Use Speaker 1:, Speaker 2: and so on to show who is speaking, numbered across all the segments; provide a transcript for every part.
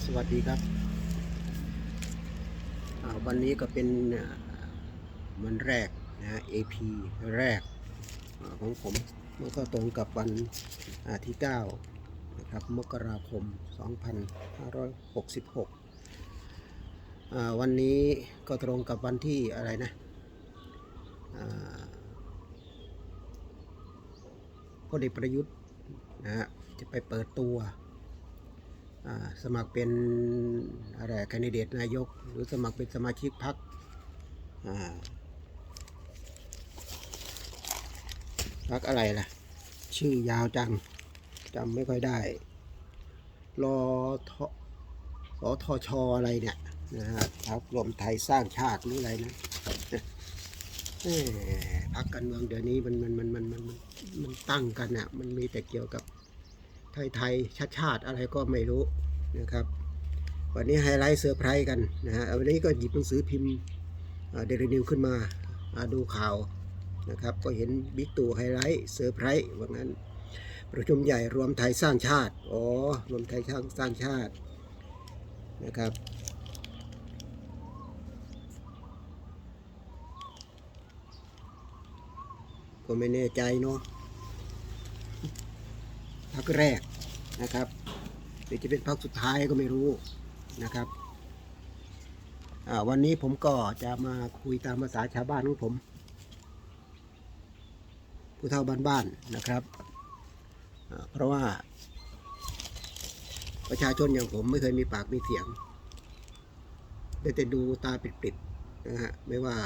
Speaker 1: สวัสดีครับวันนี้ก็เป็นวันแรกนะ AP แรกอของผมมันก็ตรงกับวันอ่าที่9นะครับมกราคม 2566อ่าวันนี้ก็ตรงกับวันที่อะไรนะพลเอกประยุทธ์นะจะไปเปิดตัว สมัครเป็นอะไรแคนดิเดตนายก หรือสมัครเป็นสมาชิกพรรคพรรคอะไรล่ะ ชื่อยาวจังจำไม่ค่อยได้รอทสทชอะไรเนี่ยนะฮะพรรครวมไทยสร้างชาติหรืออะไรนะพรรคการเมืองเดี๋ยวนี้มันมันมันมันมันมันมันตั้งกันอะมันมีแต่เกี่ยวกับ ไทยไทยชาติชาติอะไรก็ไม่รู้นะครับ วันนี้ไฮไลท์เซอร์ไพรส์กันนะฮะวันนี้ก็หยิบหนังสือพิมพ์เดลินิวขึ้นมาาดูข่าวนะครับ ก็เห็นบิ๊กตู่ไฮไลท์เซอร์ไพรส์ว่างั้น ประชุมใหญ่รวมไทยสร้างชาติ อ๋อ รวมไทยสร้างสร้างชาตินะครับก็ไม่แน่ใจเนาะ พักแรกนะครับหรือจะเป็นพักสุดท้ายก็ไม่รู้นะครับวันนี้ผมก็จะมาคุยตามภาษาชาวบ้านของผม ผู้เฒ่าบ้านๆนะครับ เพราะว่าประชาชนอย่างผมไม่เคยมีปากมีเสียงได้แต่ดูตาปิดๆนะฮะไม่ว่า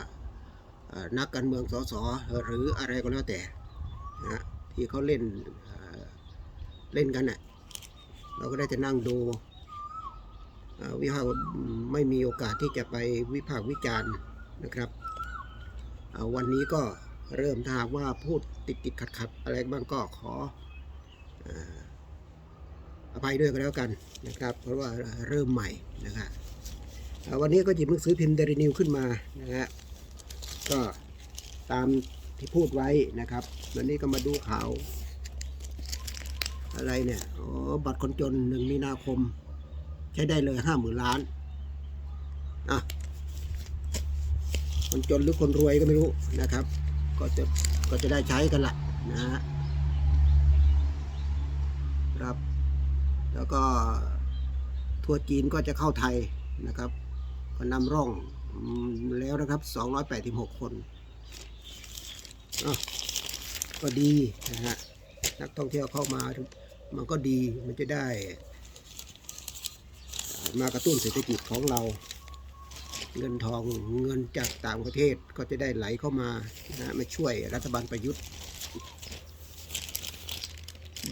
Speaker 1: นักการเมืองสสหรืออะไรก็แล้วแต่นะที่เขาเล่น เล่นกันน่ะเราก็ได้จะนั่งดูวิพากไม่มีโอกาสที่จะไปวิพากษ์วิจารณ์นะครับ วันนี้ก็เริ่มถ้าว่าพูดติดติดขัดขัดอะไรบ้างก็ขออภัยด้วยก็แล้วกันนะครับ เพราะว่าเริ่มใหม่นะครับวันนี้ก็หยิบหนังสือพิมพ์เดลินิวขึ้นมานะฮะก็ตามที่พูดไว้นะครับ วันนี้ก็มาดูข่าว อะไรเนี่ยอ๋อบัตรคนจนหนึ่งมีนาคม ใช้ได้เลยห้าหมื่นล้านอะคนจนหรือคนรวยก็ไม่รู้นะครับ ก็จะก็จะได้ใช้กันละนะฮะครับ แล้วก็ทัวร์จีนก็จะเข้าไทยนะครับ ก็นำร่องแล้วนะครับ 286 คนอะก็ดีนะฮะนักท่องเที่ยวเข้ามา มันก็ดีมันจะได้ มากระตุ้นเศรษฐกิจของเรา เงินทองเงินจากต่างประเทศก็จะได้ไหลเข้ามานะมาช่วยรัฐบาลประยุทธ์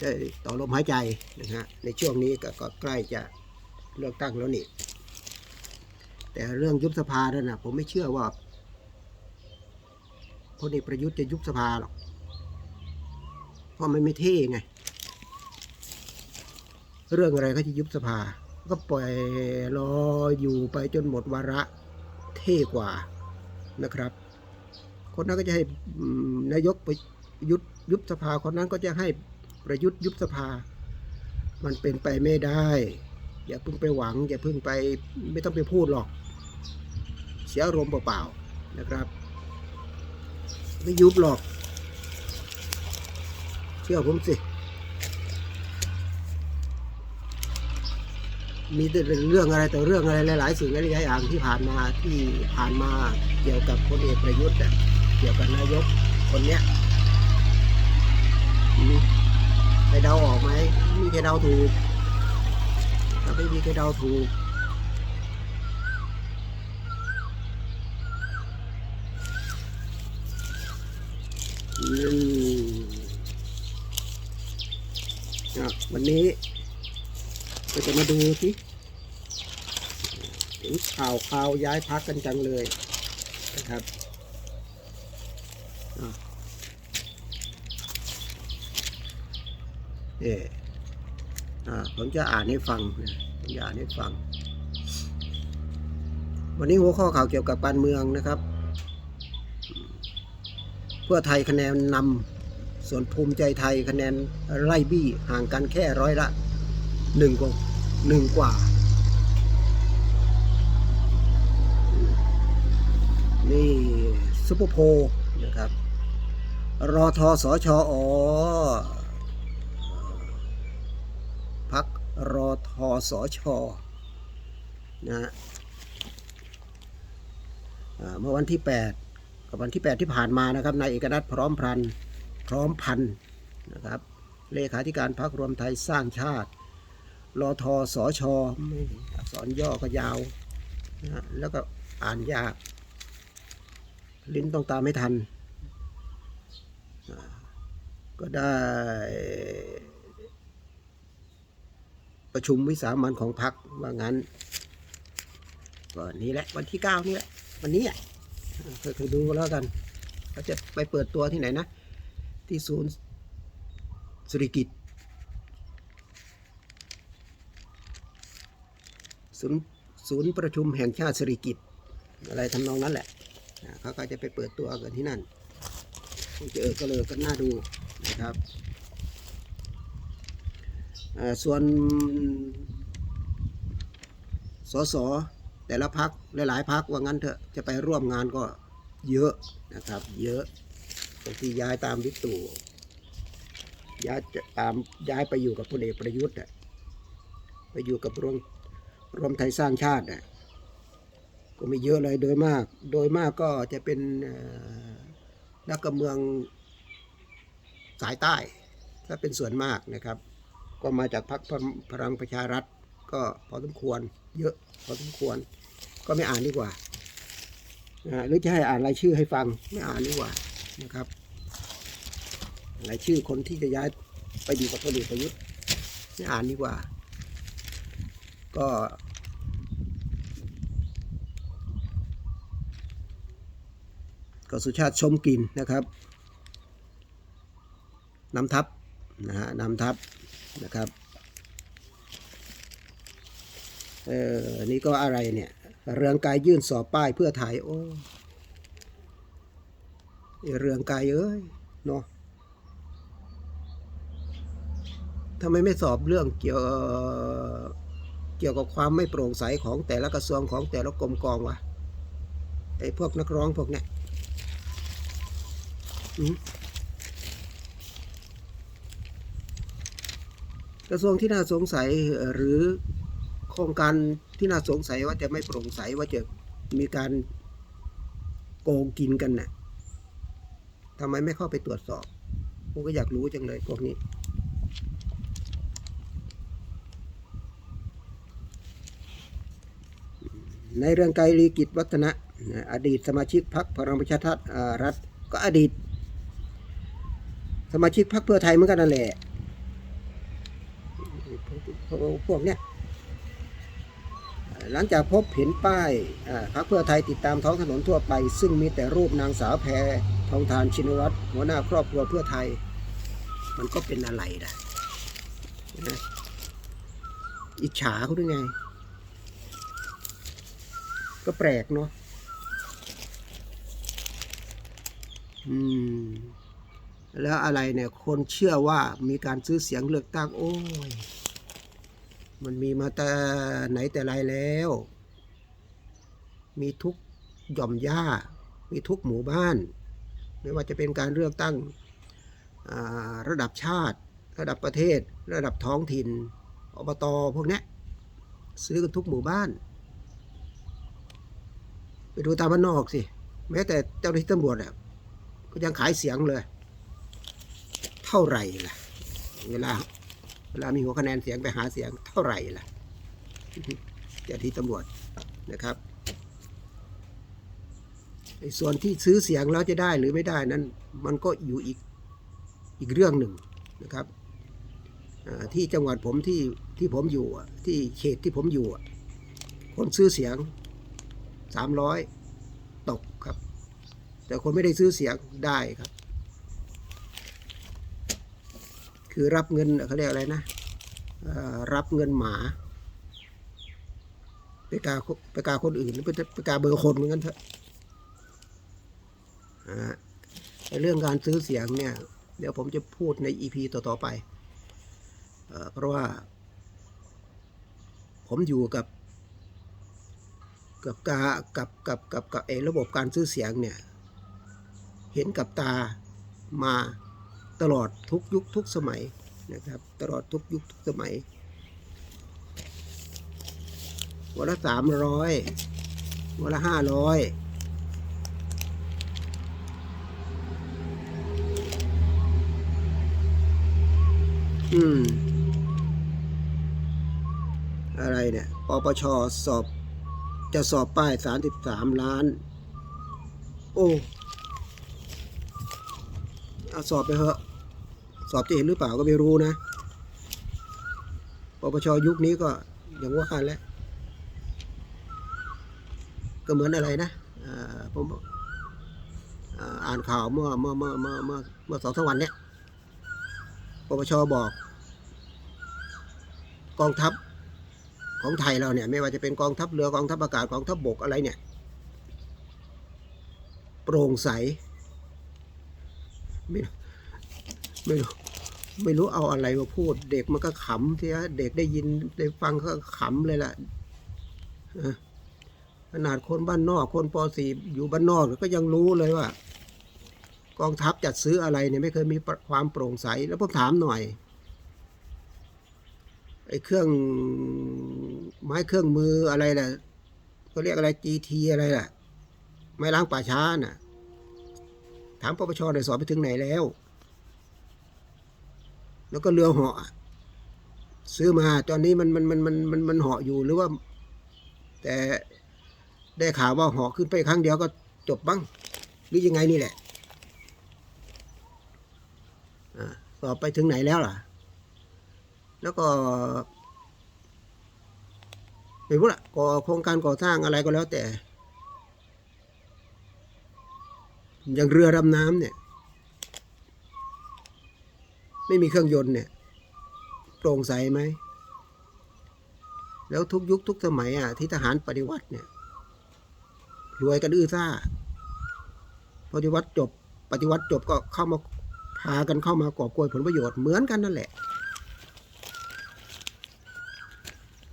Speaker 1: ได้ต่อลมหายใจนะฮะในช่วงนี้ก็ก็ใกล้จะเลือกตั้งแล้วนี่แต่เรื่องยุบสภานั่นนะผมไม่เชื่อว่าพลเอกประยุทธ์จะยุบสภาหรอก เพราะมันไม่เท่ไง เรื่องอะไรก็จะยุบสภา ก็ปล่อยรออยู่ไปจนหมดวาระเท่กว่านะครับ คนนั้นก็จะให้นายกไปยุบยุบสภาคนนั้นก็จะให้ประยุทธ์ยุบสภา มันเป็นไปไม่ได้ อย่าเพิ่งไปหวัง อย่าเพิ่งไปไม่ต้องไปพูดหรอก เสียอารมณ์เปล่าๆนะครับไม่ยุบหรอก เชื่อผมสิ มีเรื่องอะไรแต่เรื่องอะไรหลาย ๆ สิ่งหลายๆอย่างที่ผ่านมาที่ผ่านมาเกี่ยวกับพลเอกประยุทธ์เกี่ยวกับนายกคนเนี้ยใครเดาออกไหมมีใครเดาถูกถ้าไม่มีใครเดาถูกวันนี้ ก็จะมาดูสิเห็นข่าวข่าวย้ายพักกันจังเลยนะครับเอออ่าผมจะอ่านให้ฟังนะผมจะอ่านให้ฟัง วันนี้หัวข้อข่าวเกี่ยวกับการเมืองนะครับ เพื่อไทยคะแนนนำส่วนภูมิใจไทยคะแนนไล่บี้ห่างกันแค่ร้อยละ หนึ่งกว่าหนึ่งกว่า นี่ซุปเปอร์โพนะครับ รอทอสอชออพักรอทอสอชอนะฮะเมื่อวันที่ 8 กับวันที่ 8 ที่ผ่านมานะครับนายเอกนัทพร้อมพันพร้อมพันนะครับเลขาธิการพักรวมไทยสร้างชาติ รอทอสอชออักษรย่อก็ยาวนะแล้วก็อ่านยาก ลิ้นต้องตามไม่ทัน ก็ได้ ประชุมวิสามันของพักว่างั้นก็นี้แหละ วันที่เก้านี่แหละ วันนี้อะเคยดูกันแล้วกันเขาจะไปเปิดตัวที่ไหนนะ ที่ศูนย์สุริกิต ศูนย์ศูนย์ประชุมแห่งชาติสุริกิตอะไรทำนองนั้นแหละเขาก็จะไปเปิดตัวกันที่นั่นคงจะเออก็เลยก็น่าดูนะครับส่วนสสแต่ละพักหลายๆพักว่างั้นเถอะจะไปร่วมงานก็เยอะนะครับ เยอะบางทีย้ายตามวิกตู่ย้ายตามย้ายไปอยู่กับพลเอกประยุทธ์ไปอยู่กับรวม รวมไทยสร้างชาติก็ไม่เยอะเลยโดยมาก โดยมากก็จะเป็นนักการเมืองสายใต้ถ้าเป็นส่วนมากนะครับ ก็มาจากพรรคพลังประชารัฐ ก็พอสมควร เยอะพอสมควร ก็ไม่อ่านดีกว่าหรือจะให้อ่านรายชื่อให้ฟังไม่อ่านดีกว่านะครับรายชื่อคนที่จะย้ายไปอยู่กับพลเอกประยุทธ์ไม่อ่านดีกว่า ก็ ก็สุชาติชมกลินนะครับนำทัพนะฮะนำทัพนะครับเออนี่ก็อะไรเนี่ย เรืองกายยื่นสอบป้ายเพื่อถ่ายโอ้เรืองกายเอ้ยเนาะทำไมไม่สอบเรื่องเกี่ยวเกี่ยวกับความไม่โปร่งใสของแต่ละกระทรวงของแต่ละกรมกองวะไอ้พวกนักร้องพวกเนี้ย กระทรวงที่น่าสงสัยหรือโครงการที่น่าสงสัยว่าจะไม่โปร่งใสว่าจะมีการโกงกินกันน่ะทำไมไม่เข้าไปตรวจสอบผมก็อยากรู้จังเลยพวกนี้ ในเรื่องไกรลีกิจวัฒนะ อดีตสมาชิกพรรคพลังประชารัฐอ่ารัฐก็อดีต สมาชิกพรรคเพื่อไทยเหมือนกันนั่นแหละพวกเนี้ยหลังจากพบเห็นป้ายพรรคเพื่อไทยติดตามท้องถนนทั่วไป ซึ่งมีแต่รูปนางสาวแพทองทานชินวัตรหัวหน้าครอบครัวเพื่อไทย มันก็เป็นอะไรนะนะอิจฉาเขาด้วยไง ก็แปลกเนาะอืม แล้วอะไรเนี่ยคนเชื่อว่ามีการซื้อเสียงเลือกตั้งโอ้ยมันมีมาแต่ไหนแต่ไรแล้ว มีทุกหย่อมหญ้า มีทุกหมู่บ้าน ไม่ว่าจะเป็นการเลือกตั้งระดับชาติ ระดับประเทศ ระดับท้องถิ่นอบตพวกนี้ซื้อกันทุกหมู่บ้าน ไปดูตามบ้านนอกสิ แม้แต่เจ้าหน้าที่ตำรวจเนี่ยก็ยังขายเสียงเลย ท่าไหร่ล่ะ เวลา เวลามีหัวคะแนนเสียงไปหาเสียงเท่าไหร่ล่ะเจ้าที่ตำรวจนะครับส่วนที่ซื้อเสียงแล้วจะได้หรือไม่ได้นั้น มันก็อยู่อีกอีกเรื่องหนึ่งนะครับที่จังหวัดผมที่ที่ผมอยู่ที่เขตที่ผมอยู่ คนซื้อเสียงสามร้อยตกครับ แต่คนไม่ได้ซื้อเสียงได้ครับ คือรับเงินเขาเรียกอะไรนะรับเงินหมาไปกาไปกาคนอื่นไปไปกาเบอร์คนเหมือนกันเถอะเรื่องการซื้อเสียงเนี่ย เดี๋ยวผมจะพูดในอีพีต่อ ๆ ไปเเพราะว่า ผมอยู่กับกับกากับกับกับกับไอ้ระบบการซื้อเสียงเนี่ย เห็นกับตามา ตลอดทุกยุคทุกสมัยนะครับ ตลอดทุกยุคทุกสมัย วันละสามร้อยวันละห้าร้อยอืม อะไรเนี่ย ปปช สอบ จะสอบป้ายสามสิบสามล้าน โอ้ เอาสอบไปเถอะ สอบจะเห็นหรือเปล่าก็ไม่รู้นะปปชยุคนี้ก็อย่างว่ากันแหล้ว ก็เหมือนอะไรนะอ่าผมอ่าอานข่าวเมื่อเมื่อเมื่อเมื่อเมื่อเมื่อสองสามวันเนี้ยปปชบอก กองทัพของไทยเราเนี่ย ไม่ว่าจะเป็นกองทัพเรือกองทัพอากาศกองทัพบกอะไรเนี่ย โปร่งใส ไม่ไม่รู้ไม่รู้เอาอะไรมาพูด เด็กมันก็ขำทีเด็กได้ยินได้ฟังก็ขำเลยล่ะขนาดคนบ้านนอกคนป .4 อยู่บ้านนอกก็ยังรู้เลยว่า กองทัพจัดซื้ออะไรเนี่ยไม่เคยมีความโปร่งใส แล้วผมถามหน่อยไอ้เครื่องไม้เครื่องมืออะไรล่ะเขาเรียกอะไร GT อะไรล่ะ ไม้ล้างป่าช้าน่ะ ถามปปชหน่อยสอบไปถึงไหนแล้ว แล้วก็เรือเหาะซื้อมาตอนนี้มันมันมันมันมันมันเหาะอยู่หรือว่า แต่ได้ข่าวว่าเหาะขึ้นไปครั้งเดียวก็จบบ้าง หรือยังไงนี่แหละสอบไปถึงไหนแล้วล่ะ แล้วก็ไม่รู้ละก่อโครงการก่อสร้างอะไรก็แล้วแต่ อย่างเรือดำน้ำเนี่ย ไม่มีเครื่องยนต์เนี่ยโปร่งใสไหม แล้วทุกยุคทุกสมัยอะที่ทหารปฏิวัติเนี่ยรวยกันอื้อซ่าปฏิวัติจบ ปฏิวัติจบก็เข้ามาพากันเข้ามากอบโกยผลประโยชน์เหมือนกันนั่นแหละ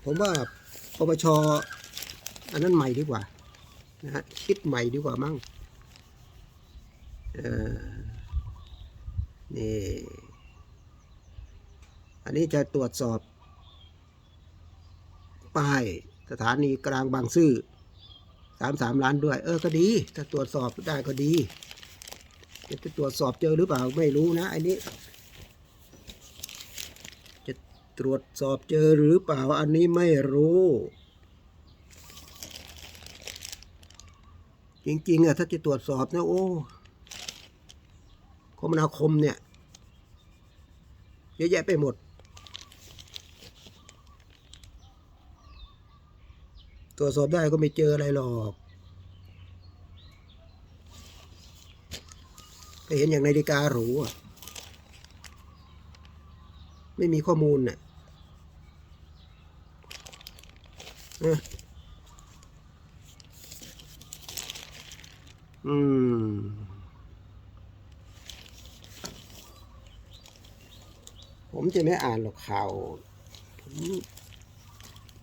Speaker 1: ผมว่าปปชอันนั้นใหม่ดีกว่านะฮะคิดใหม่ดีกว่ามั้ง นี่ อันนี้จะตรวจสอบ ป้ายสถานีกลางบางซื่อสามสามล้านด้วย เออก็ดี ถ้าตรวจสอบได้ก็ดีจะจะตรวจสอบเจอหรือเปล่าไม่รู้นะอันนี้ จะตรวจสอบเจอหรือเปล่าอันนี้ไม่รู้ จริงๆอะถ้าจะตรวจสอบนะโอ้ คมนาคมเนี่ย เยอะแยะไปหมด ตรวจสอบได้ก็ไม่เจออะไรหรอกก็เห็นอย่างนาฬิกาหรูอะไม่มีข้อมูลน่ะอ้ออืม ผมจะไม่อ่านหรอกข่าว ผม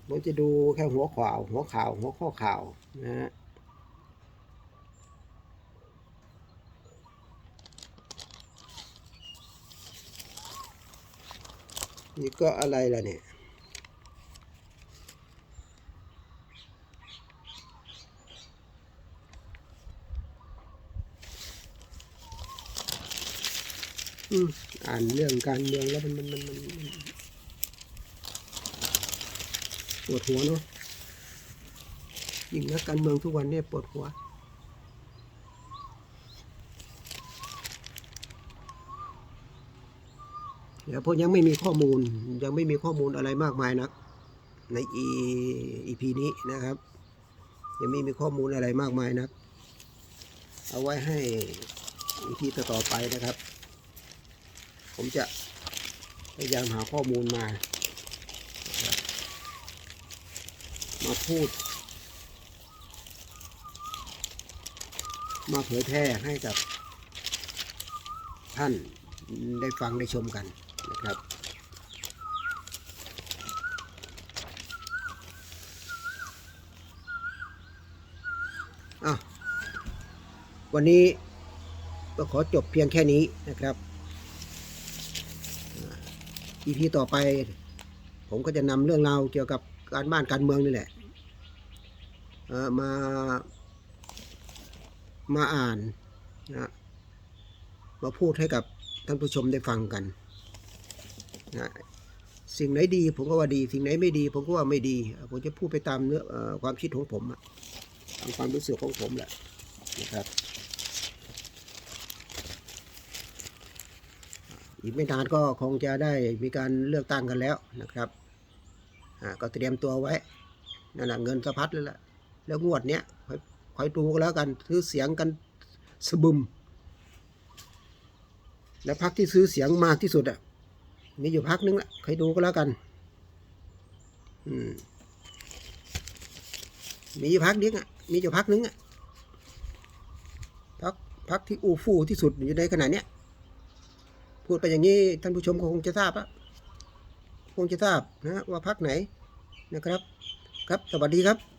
Speaker 1: ผมจะดูแค่หัวข่าว หัวข่าว หัวข้อข่าวนะฮะนี่ก็อะไรล่ะเนี่ยอืม อ่านเรื่องการเมืองแล้วมันมันมันมันปวดหัวเนาะยิ่งนักการเมืองทุกวันเนี่ยปวดหัวเดี๋ยวเพราะยังไม่มีข้อมูลยังไม่มีข้อมูลอะไรมากมายนัก ในอีอีพีนี้นะครับ ยังไม่มีข้อมูลอะไรมากมายนัก เอาไว้ให้อีพีต่อๆไปนะครับ ผมจะพยายามหาข้อมูลมา มาพูด มาเผยแพร่ให้กับท่านได้ฟังได้ชมกันนะครับออะวันนี้ก็ขอจบเพียงแค่นี้นะครับ อีพีต่อไป ผมก็จะนำเรื่องราวเกี่ยวกับการบ้านการเมืองนี่แหละมามาอ่านนะมาพูดให้กับท่านผู้ชมได้ฟังกันนะสิ่งไหนดีผมก็ว่าดี สิ่งไหนไม่ดี ผมก็ว่าไม่ดี ผมจะพูดไปตามเนื้อความคิดของผมอะตามความรู้สึกของผมแหละนะครับ อีกไม่นานก็คงจะได้มีการเลือกตั้งกันแล้วนะครับก็เตรียมตัวไว้นั่นแหะเงินสะพัดเลยแหละแล้วงวดเนี้ยคอยคอยดูกันแล้วกันซื้อเสียงกันสบึมแล้วพักที่ซื้อเสียงมากที่สุดอะมีอยู่พักนึงละคอยดูก็แล้วกัน อืมมีอยู่พักนึงอะมีอยู่พักนึงอะพักพักที่อูฟู่ที่สุดอยู่ในขณะเนี้ย พูดไปอย่างนี้ท่านผู้ชมก็คงจะทราบอะคงจะทราบนะว่าพักไหนนะครับ ครับสวัสดีครับ